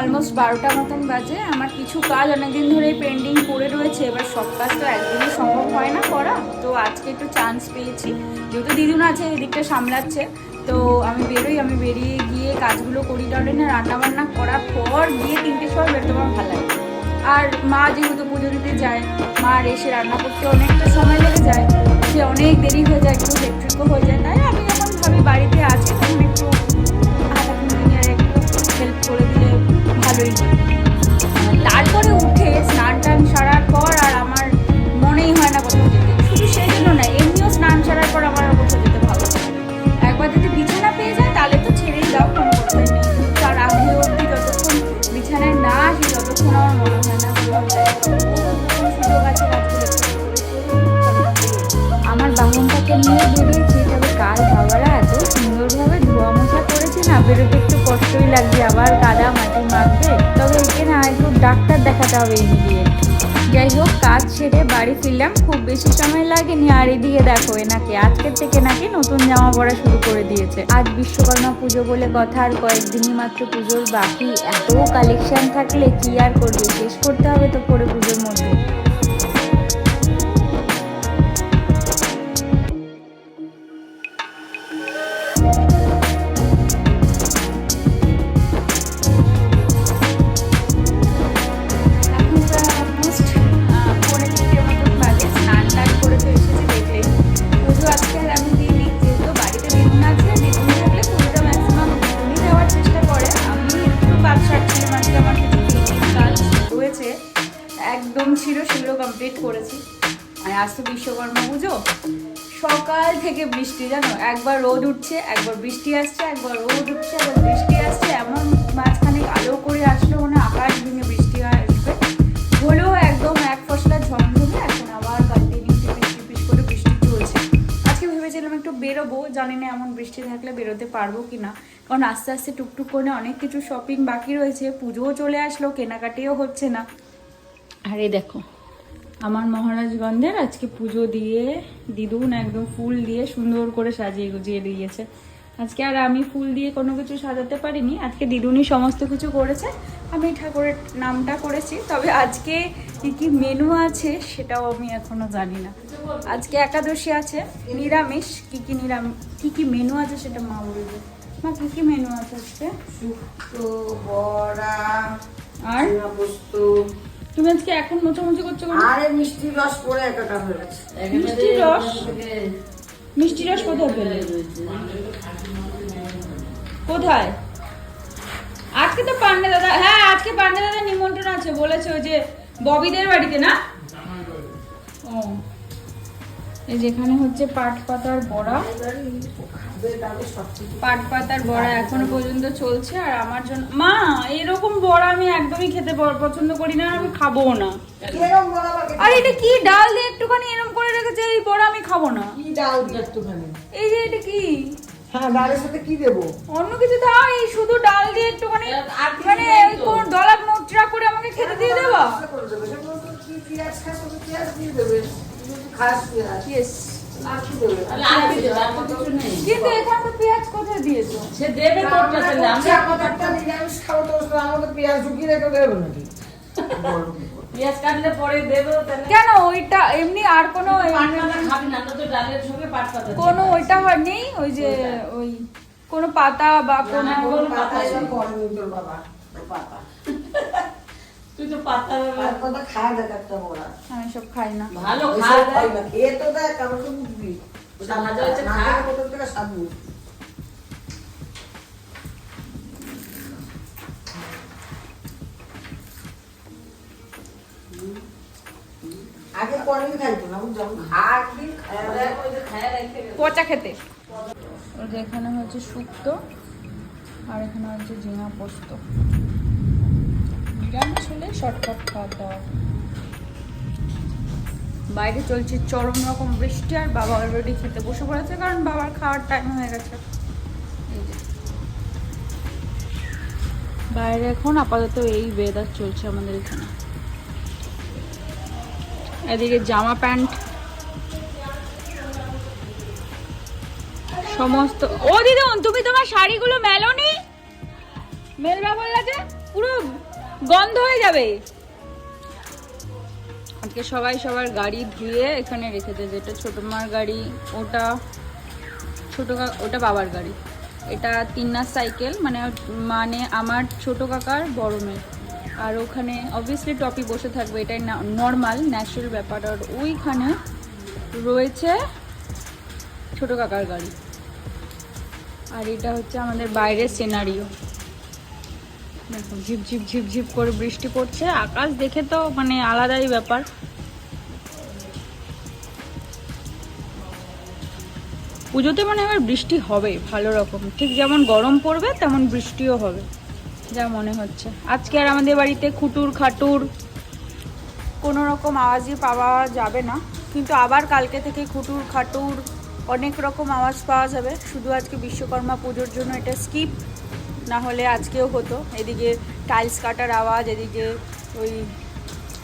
Almost বারোটা মতন বাজে। আমার কিছু কাজ অনেকদিন ধরেই পেন্ডিং পড়ে রয়েছে। এবার সব কাজ তো একদিনই সম্ভব হয় না করা। তো আজকে একটু চান্স পেয়েছি। যেহেতু দিদুন আছে, এদিকটা সামলাচ্ছে। তো আমি বেরোই, আমি বেরিয়ে গিয়ে কাজগুলো করি। না রান্নাবান্না করার পর গিয়ে তিনটের সময় বেরোতে আমার ভালো লাগে। আর মা যেহেতু পুজো দিতে যায় মা আর এসে রান্না করতে অনেকটা সময় লেগে যায়। সে অনেক দেরি হয়ে যায়, একটু হেক্ট্রিকও হয়ে যায়। তাই আমি যখন ভাবি বাড়িতে আছি, তখন একটু বেরোতে একটু কষ্টই লাগবে আবার কাদা মাটি মাখবে তবে একে না, একটু ডাক্তার দেখাতে হবে ইমিডিয়েট যাই হোক, কাজ সেরে বাড়ি ফিরলাম। খুব বেশি সময় লাগেনি, আর এদিকে দেখো, এনাকে, আজকের থেকে নাকি নতুন জামা পরা শুরু করে দিয়েছে। আজ বিশ্বকর্মা পুজো বলে কথা, আর কয়েকদিনই মাত্র পুজোর বাকি। এত কালেকশন থাকলে কি আর করবে? শেষ করতে হবে তো পরে পুজোর মধ্যে। আর আজ তো বিশ্বকর্মা পুজো। সকাল থেকে বৃষ্টি, জানো? একবার রোদ উঠছে, একবার বৃষ্টি আসছে, একবার রোদ উঠছে, একবার বৃষ্টি আসছে। এমন মাঝখানে আলো করে আসলো মানে আকাশ ভেঙে বৃষ্টি আসবে। হলেও একদম এক ফসলা ঝমঝমে এখন আবার কন্টিনিউ টিপিস টিপিস করে বৃষ্টি চলছে। আজকে ভেবেছিলাম একটু বেরোবো, জানি না এমন বৃষ্টি থাকলে বেরোতে পারব কি না কারণ আস্তে আস্তে টুকটুক করে অনেক কিছু শপিং বাকি রয়েছে, পুজোও চলে আসলো, কেনাকাটিও হচ্ছে না। আরে দেখো আমার মহারাজগঞ্জের আজকে পুজো দিয়ে দিদুন একদম ফুল দিয়ে সুন্দর করে সাজিয়ে গুজিয়ে দিয়েছে। আজকে আর আমি ফুল দিয়ে কোনো কিছু সাজাতে পারিনি। আজকে দিদুনই সমস্ত কিছু করেছে। আমি ঠাকুরের নামটা করেছি। তবে আজকে কি কি মেনু আছে সেটাও আমি এখনও জানি না। আজকে একাদশী আছে নিরামিষ। কি কি নিরামিষ কি কি মেনু আছে সেটা মা বলবে। মা কি কি মেনু আছে আজকে? শুক্তো বড়া আর? পোস্ত তুমি আজকে এখন মোছামুছি করছ কেন? আরে মিষ্টি রস পরে একাটা হয়ে গেছে। মিষ্টি রস? মিষ্টি রস কোথায় পেলে? কোথায়? আজকে তো পান্ডে দাদা হ্যাঁ আজকে পান্ডে দাদা নিমন্ত্রণ আছে বলেছে ওই যে ববিদের বাড়িতে না? ও। এই যেখানে হচ্ছে পাট পাতার বড়া। পাট পাতার বড়া এখনও পর্যন্ত চলছে আর আমার জন্য মা এরকম বড়া আমি একদমই খেতে পছন্দ করি না আমি খাব না? আর এটা কি ডাল দিয়ে একটুখানি এরকম করে রেখেছে এই বড়া আমি খাব না। কি ডাল দিয়ে একটুখানি? এই যে এটা কি? হ্যাঁ ডালের সাথে কি দেবো? অন্য কিছু দাও এই শুধু ডাল দিয়ে একটুখানি মানে কোন ডলার করে আমাকে খেতে দিয়ে দেবা? আস্তে করে দেবে। সেগুলো তো কি পেঁয়াজ খাস পেঁয়াজ দিয়ে দেবে। খাস পেঁয়াজ। কিন্তু এখানে তো পেঁয়াজ কোথায় দিয়েছ? সে দেবে তোরটা আমরা আমরা একটা নিরামিষ খাব তো আমাদের পেঁয়াজ ঢুকিয়ে রেখে দেবে নাকি? পেঁয়াজ কাটলে পরে দেবে কেন ওইটা এমনি আর কোনো খাবি না তো ডালের সঙ্গে পাট পাতা কোনো ওইটা হয় নেই ওই যে ওই কোনো পাতা বা কোনো পাতা তোর বাবা। পাতা। তুই তো পাতা আর কথা খায় দেখ একটা বড়া আমি সব খাই না ভালো ওইসব খাই না। খেয়ে তো দেখ আমার তো বুঝবি ওটা ভাজা হয়েছে, না খা। থেকে স্বাদ বুঝবি? আগে পনির খাইতো না বুঝছ ভাত দিন খাওয়া দাওয়া ওই যে খায়া রেখে গেছে। পচা খেতে এখানে হচ্ছে শুক্তো আর এখানে হচ্ছে ঝিঙা পোস্ত নিরামিষ হলে শর্টকাট খাওয়া দাওয়া। বাইরে চলছে চরম রকম বৃষ্টি আর বাবা অলরেডি খেতে বসে পড়েছে কারণ বাবার খাওয়ার টাইম হয়ে গেছে। বাইরে এখন আপাতত এই ওয়েদার চলছে আমাদের এখানে। এদিকে জামা প্যান্ট। সমস্ত ও দিদুন তুমি তোমার শাড়িগুলো মেলোনি? মেলবা বললা যে পুরো গন্ধ হয়ে যাবে। আজকে সবাই সবার গাড়ি ধুয়ে এখানে রেখেছে, যেটা ছোট মার গাড়ি, ওটা ছোট ওটা বাবার গাড়ি। এটা তিন্নার সাইকেল মানে মানে আমার ছোট কাকার বড় মেয়ে। আর ওখানে অবভিয়াসলি টপি বসে থাকবে, এটাই নর্মাল ন্যাচারাল ব্যাপার। আর ওইখানে রয়েছে ছোট কাকার গাড়ি। আর এটা হচ্ছে আমাদের বাইরের সিনারিও দেখো ঝিপ ঝিপ ঝিপ ঝিপ করে বৃষ্টি পড়ছে। আকাশ দেখে তো মানে আলাদাই ব্যাপার। পুজোতে মনে হয় বৃষ্টি হবে ভালো রকম। ঠিক যেমন গরম পড়বে, তেমন বৃষ্টিও হবে, যা মনে হচ্ছে। আজকে আর আমাদের বাড়িতে খুটুর, খাটুর, কোনো রকম আওয়াজই পাওয়া যাবে না। কিন্তু আবার কালকে থেকে খুটুর, খাটুর অনেক রকম আওয়াজ পাওয়া যাবে। শুধু আজকে বিশ্বকর্মা পুজোর জন্য এটা স্কিপ। না হলে আজকেও হতো। এদিকে টাইলস কাটার আওয়াজ, এদিকে ওই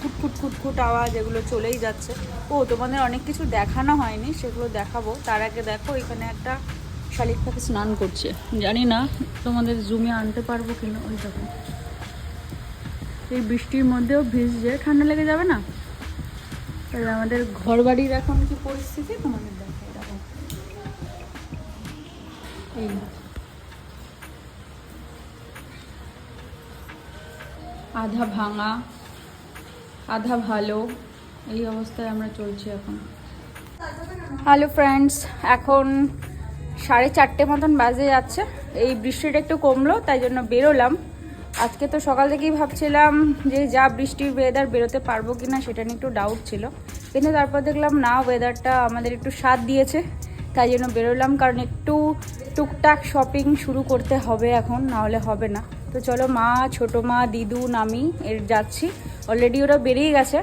খুটখুট খুটখুট আওয়াজ, এগুলো চলেই যাচ্ছে। ও, তোমাদের অনেক কিছু দেখানো হয়নি, সেগুলো দেখাবো। তার আগে দেখো, এখানে একটা শালিক পাখি স্নান করছে। জানি না তোমাদের জুমে আনতে পারব কিনা, ওই দেখো। এই বৃষ্টির মধ্যেও ভিজছে। ঠান্ডা লেগে যাবে না? তাহলে আমাদের ঘর বাড়ির এখন কি পরিস্থিতি? তোমাদের দেখো। এই আধা ভাঙা, আধা ভালো, এই অবস্থায় আমরা চলছি এখন। হ্যালো ফ্রেন্ডস এখন সাড়ে চারটে মতন বাজে যাচ্ছে। এই বৃষ্টিটা একটু কমলো, তাই জন্য বেরোলাম। আজকে তো সকাল থেকেই ভাবছিলাম যে যা বৃষ্টির ওয়েদার বেরোতে পারব কি না সেটা নিয়ে একটু ডাউট ছিল। কিন্তু তারপর দেখলাম, না ওয়েদারটা আমাদের একটু স্বাদ দিয়েছে। তাই জন্য বেরোলাম, কারণ একটু টুকটাক শপিং শুরু করতে হবে এখন না হলে হবে না। তো চলো মা, ছোটো মা, দিদু, নামি, এর যাচ্ছি। অলরেডি ওরা বেরিয়ে গেছে।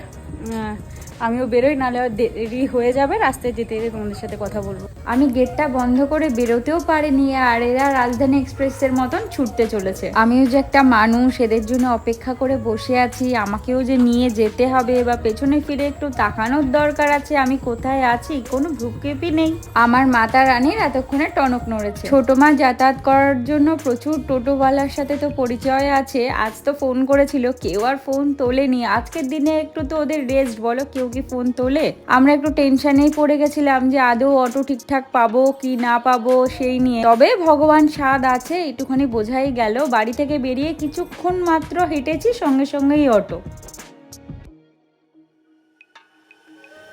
আমিও বেরোই, নাহলে দেরি হয়ে যাবে। রাস্তায় যেতে যেতে তোমাদের সাথে কথা বলব। আমি গেটটা বন্ধ করে বেরোতেও পারিনি আর এরা রাজধানী এক্সপ্রেসের মতন ছুটতে চলেছে। আমিও যে একটা মানুষ, এদের জন্য অপেক্ষা করে বসে আছি, আমাকেও যে নিয়ে যেতে হবে বা পেছনে ফিরে একটু তাকানোর দরকার আছে, আমি কোথায় আছি, কোনো ভ্রুক্ষেপই নেই। আমার মাতা রানীর এতক্ষণে টনক নড়েছে। ছোট মা যাতায়াত করার জন্য প্রচুর টোটোওয়ালার সাথে তো পরিচয় আছে, আজ তো ফোন করেছিল, কেউ আর ফোন তোলেনি। আজকের দিনে একটু তো ওদের রেস্ট বলো, কেউ কি ফোন তোলে? আমরা একটু টেনশনেই পড়ে গেছিলাম যে আদৌ অটো ঠিকঠাক পাবো কি না পাবো সেই নিয়ে। তবে ভগবান স্বাদ আছে একটুখানি বোঝাই গেল। বাড়ি থেকে বেরিয়ে কিছুক্ষণ মাত্র হেঁটেছি, সঙ্গে সঙ্গেই অটো।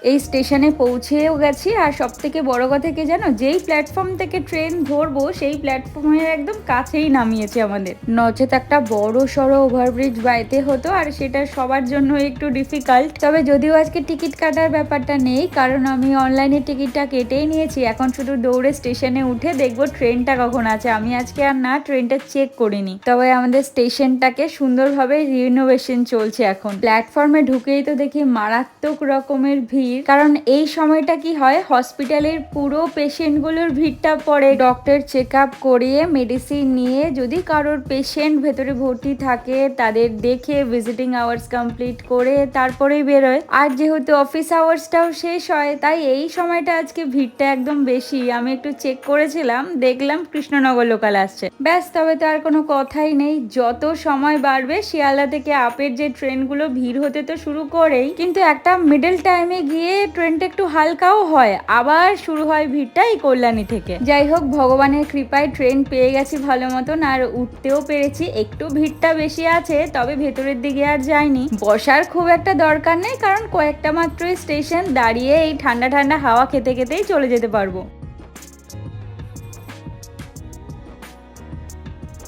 এই স্টেশনে পৌঁছেও গেছি আর সব থেকে বড় কথা কি জানো? যেই প্ল্যাটফর্ম থেকে ট্রেন ধরবো, সেই প্ল্যাটফর্মের একদম কাছেই নামিয়েছে আমাদের। নচেত একটা বড় সড়ো ওভারব্রিজ বাইতে হতো আর সেটা সবার জন্য একটু ডিফিকাল্ট তবে যদিও আজকে টিকিট কাটার ব্যাপারটা নেই, কারণ আমি অনলাইনে টিকিটটা কেটেই নিয়েছি। এখন শুধু দৌড়ে স্টেশনে উঠে দেখব ট্রেনটা কখন আছে। আমি আজকে আর না ট্রেনটা চেক করিনি। তবে আমাদের স্টেশনটাকে সুন্দরভাবে রিনোভেশন চলছে এখন। প্ল্যাটফর্মে ঢুকেই তো দেখি মারাত্মক রকমের ভিড়। কারণ এই সময়টা কি হয়, হসপিটালের পুরো পেশেন্টগুলোর ভিড়টা পড়ে। ডক্টর চেক আপ করিয়ে মেডিসিন নিয়ে যদি কারোর পেশেন্ট ভেতরে ভর্তি থাকে, তাদের দেখে ভিজিটিং আওয়ার্স কমপ্লিট করে তারপরেই বেরোয়। আর যেহেতু অফিস আওয়ার্সটাও শেষ হয়, তাই এই সময়টা আজকে ভিড়টা একদম বেশি। আমি একটু চেক করেছিলাম, দেখলাম কৃষ্ণনগর লোকাল আসছে। ব্যাস, তবে তো আর কোনো কথাই নেই। যত সময় বাড়বে, শিয়ালদা থেকে আপের যে ট্রেনগুলো ভিড় হতে তো শুরু করেই, কিন্তু একটা মিডল টাইমে গিয়ে ট্রেনটা একটু হালকাও হয়, আবার শুরু হয় ভিড়টা এই কল্যাণী থেকে। যাই হোক, ভগবানের কৃপায় ট্রেন পেয়ে গেছি ভালো মতন, আর উঠতেও পেরেছি। একটু ভিড়টা বেশি আছে, তবে ভেতরের দিকে আর যাইনি। বসার খুব একটা দরকার নেই, কারণ কয়েকটা মাত্র স্টেশন দাঁড়িয়ে এই ঠান্ডা ঠান্ডা হাওয়া খেতে খেতেই চলে যেতে পারব।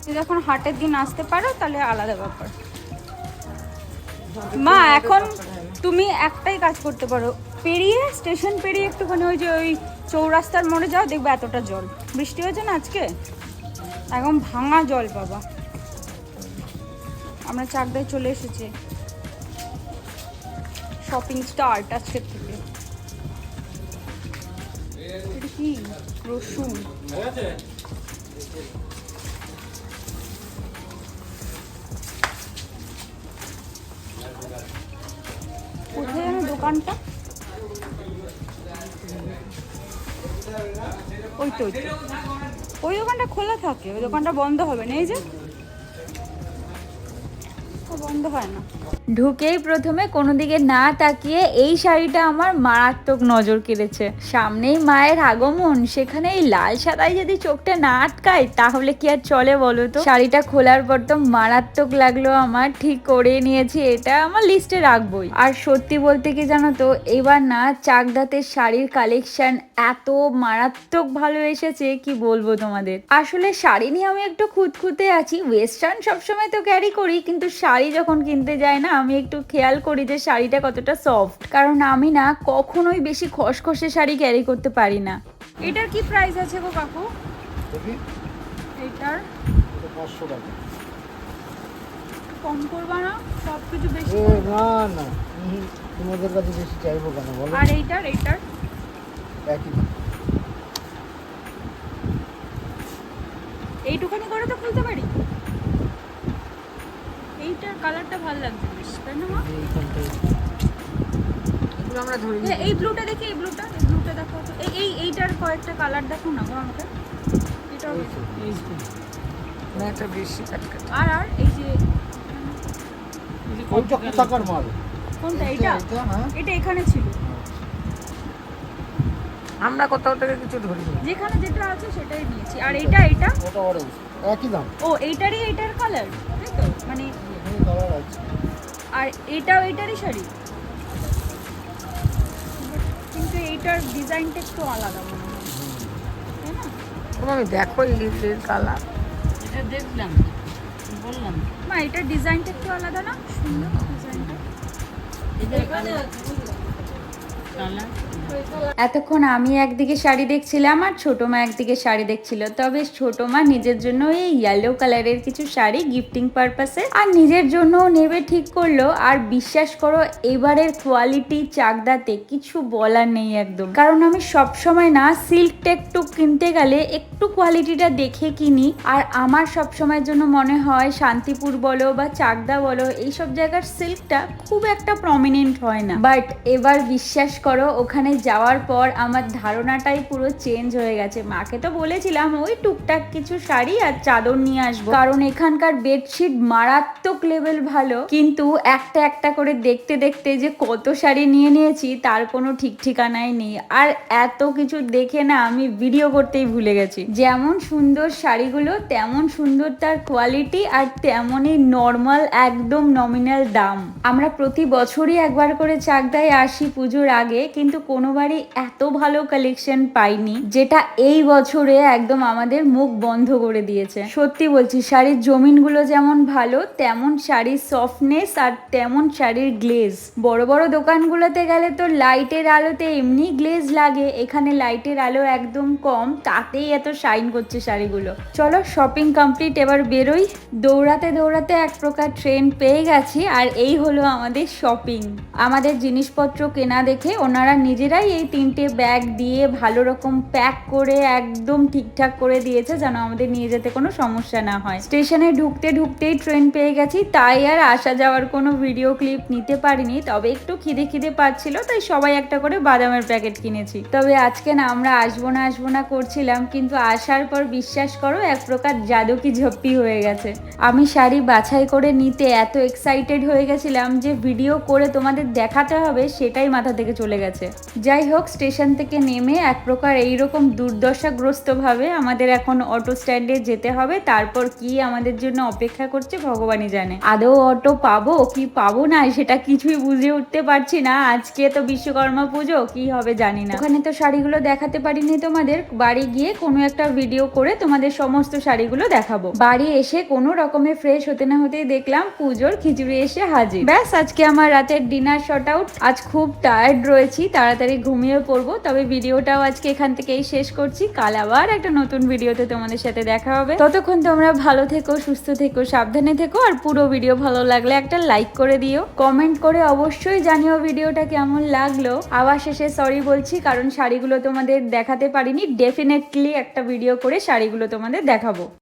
যদি এখন হাটের দিন আসতে পারো, তাহলে আলাদা ব্যাপার। মা, এখন তুমি একটাই কাজ করতে পারো। পেরিয়ে, স্টেশন পেরিয়ে একটুখানি ওই যে ওই চৌরাস্তার মোড়ে যাও, দেখবে এতটা জল। বৃষ্টি হয়েছে না আজকে? একদম ভাঙা জল, বাবা। আমরা চাকদায় চলে এসেছি। শপিং স্টার্ট আজকের থেকে। কি? রসুন। দোকানটা? ওই তো ওই তো। ওই দোকানটা খোলা থাকে, ওই দোকানটা বন্ধ হবে না, এই যে। বন্ধ হয় না। ঢুকেই প্রথমে কোনো দিকে না তাকিয়ে এই শাড়িটা আমার মারাত্মক নজর কেড়েছে। সামনেই মায়ের আগমন সেখানে এই লাল সাদায় যদি চোখটা না আটকায়, তাহলে কি আর চলে বলো তো? শাড়িটা খোলার পর তো মারাত্মক লাগল আমার, ঠিক করে নিয়েছি এটা আমার লিস্টে রাখবোই। আর সত্যি বলতে কি জানো তো, এবার না চাকদাতের শাড়ির কালেকশন এত মারাত্মক ভালো এসেছে, কি বলব তোমাদের? আসলে শাড়ি নিয়ে আমি একটু খুঁতখুঁতে আছি ওয়েস্টার্ন সবসময় তো ক্যারি করি, কিন্তু শাড়ি যখন কিনতে যাই না আমি একটু খেয়াল করি যে শাড়িটা কতটা সফট কারণ আমি না কখনোই বেশি খসখসে শাড়ি ক্যারি করতে পারি না। এটার কি প্রাইস আছে গো কাকু? এটার? পাঁচশো টাকা। কম করবা না? সব কিছু বেশি না না। তোমাদের কাছে বেশি চাইব কেন বলো? আর এইটার এইটার? একই। দাম। এইটুখানি করে তো খুলতে পারি। এইটার কালারটা ভালো লাগছে বেশ তাই না মা? এগুলো আমরা ধরি এই ব্লুটা দেখি এই ব্লুটা এই ব্লুটা দেখো। তো এই এই এইটার কয়েকটা কালার দেখো না গো আমাকে? এটাও বেশি। এটা বেশি কাটকাট আর আর এই যে ওইটা কোথাকার মাল? কোনটা এটা এটা এখানে ছিল। আমরা কোথাও থেকে কিছু ধরি যেখানে যেটা আছে সেটাই নিয়েছি। আর এইটা এইটা ওটা একই দাম। ও এইটারই এইটার কালার তাই তো? মানে কালার আর এটাও এইটারই শাড়ি? কিন্তু এইটার ডিজাইনটা একটু আলাদা মনে হয়। তাই না? আমি দেখো লিলের কালার। এটা দেখলাম বললাম। মা এটার ডিজাইনটা একটু আলাদা না? সুন্দর ডিজাইনটা। এতক্ষণ আমি একদিকে শাড়ি দেখছিলাম আর ছোট মা একদিকে শাড়ি দেখছিল। তবে ছোট মা নিজের জন্য এই ইয়েলো কালারের কিছু শাড়ি গিফটিং পারপাসে আর নিজের জন্য নেবে ঠিক করল। আর বিশ্বাস করো, এবারের কোয়ালিটি চাকদাতে কিছু বলার নেই একদম। কারণ আমি সব সময় না সিল্ক টেকটু কিনতে গেলে একটু কোয়ালিটিটা দেখে কিনি। আর আমার সব সময়ের জন্য মনে হয় শান্তিপুর বলো বা চাকদা বলো, এইসব জায়গার সিল্কটা খুব একটা প্রমিনেন্ট হয় না। বাট এবার বিশ্বাস করো, ওখানে যাওয়ার পর আমার ধারণাটাই পুরো চেঞ্জ হয়ে গেছে। মাকে তো বলেছিলাম, ওই টুকটাক কিছু শাড়ি আর চাদর নিয়ে আসব। কারণ এখানকার বেডশিট মারাত্মক লেভেল ভালো। কিন্তু একটা একটা করে দেখতে দেখতে যে কত শাড়ি নিয়ে নিয়েছি, তার কোনো ঠিক ঠিকানাই নেই। আর এত কিছু দেখে না আমি ভিডিও করতেই ভুলে গেছি। যেমন সুন্দর শাড়িগুলো, তেমন সুন্দর তার কোয়ালিটি আর তেমনই নর্মাল একদম নমিনাল দাম। আমরা প্রতি বছরই একবার করে চাকদায় আসি পুজোর আগে, কিন্তু কোনোবারই এত ভালো কালেকশন পাইনি, যেটা এই বছরে একদম আমাদের মুখ বন্ধ করে দিয়েছে। সত্যি বলছি, শাড়ির জমিনগুলো যেমন ভালো, তেমন শাড়ির সফটনেস আর তেমন শাড়ির গ্লেজ বড় বড় দোকানগুলোতে গেলে তো লাইটের আলোতে এমনি গ্লেজ লাগে, এখানে লাইটের আলো একদম কম, তাতেই এত শাইন করছে শাড়িগুলো। চলো শপিং কমপ্লিট এবার বেরোই। দৌড়াতে দৌড়াতে এক প্রকার ট্রেন পেয়ে গেছি, আর এই হলো আমাদের শপিং আমাদের জিনিসপত্র কেনা দেখে ওনারা নিজেরাই এই তিনটে ব্যাগ দিয়ে ভালো রকম প্যাক করে একদম ঠিকঠাক করে দিয়েছে যেন আমাদের নিয়ে যেতে কোনো সমস্যা না হয়। স্টেশনে ঢুকতে ঢুকতেই ট্রেন পেয়ে গেছি, তাই আর আসা যাওয়ার কোনো ভিডিও ক্লিপ নিতে পারিনি। তবে একটু খিদে খিদে পাচ্ছিল, তাই সবাই একটা করে বাদামের প্যাকেট কিনেছি। তবে আজকে না আমরা আসব না আসব না করছিলাম, কিন্তু আসার পর বিশ্বাস করো, এক প্রকার জাদুকি ঝপ্পি হয়ে গেছে। আমি শাড়ি বাছাই করে নিতে এত এক্সাইটেড হয়ে গেছিলাম যে ভিডিও করে তোমাদের দেখাতে হবে, সেটাই মাথা থেকে চলে গেছে। যাই হোক স্টেশন থেকে নেমে এক প্রকার এইরকম দুর্দশাগ্রস্তভাবে আমাদের এখন অটো স্ট্যান্ডে যেতে হবে। তারপর কি আমাদের জন্য অপেক্ষা করছে ভগবানই জানে। আদৌ অটো পাবো কি পাবো না সেটা কিছুই বুঝে উঠতে পারছি না। আজকে তো বিশ্বকর্মা পুজো, কি হবে জানি না। ওখানে তো শাড়িগুলো দেখাতে পারিনি তোমাদের। বাড়ি গিয়ে কোনো একটা ভিডিও করে তোমাদের সমস্ত শাড়িগুলো দেখাবো। বাড়ি এসে কোনো রকমে ফ্রেশ হতে না হতেই দেখলাম পুজোর খিচুড়ি এসে হাজির। ব্যাস, আজকে আমার রাতের ডিনার শট আউট আজ খুব টায়ার্ড রয়েছি তাড়াতাড়ি ঘুমিয়ে পড়ব। তবে ভিডিওটাও আজকে এখান থেকেই শেষ করছি। কাল আবার একটা নতুন ভিডিওতে তোমাদের সাথে দেখা হবে। ততক্ষণ তোমরা ভালো থেকো, সুস্থ থেকো, সাবধানে থেকো, আর পুরো ভিডিও ভালো লাগলে একটা লাইক করে দিও। কমেন্ট করে অবশ্যই জানিও ভিডিওটা কেমন লাগল। আবার শেষে সরি বলছি, কারণ শাড়িগুলো তোমাদের দেখাতে পারিনি। ডেফিনেটলি একটা ভিডিও করে শাড়িগুলো তোমাদের দেখাবো।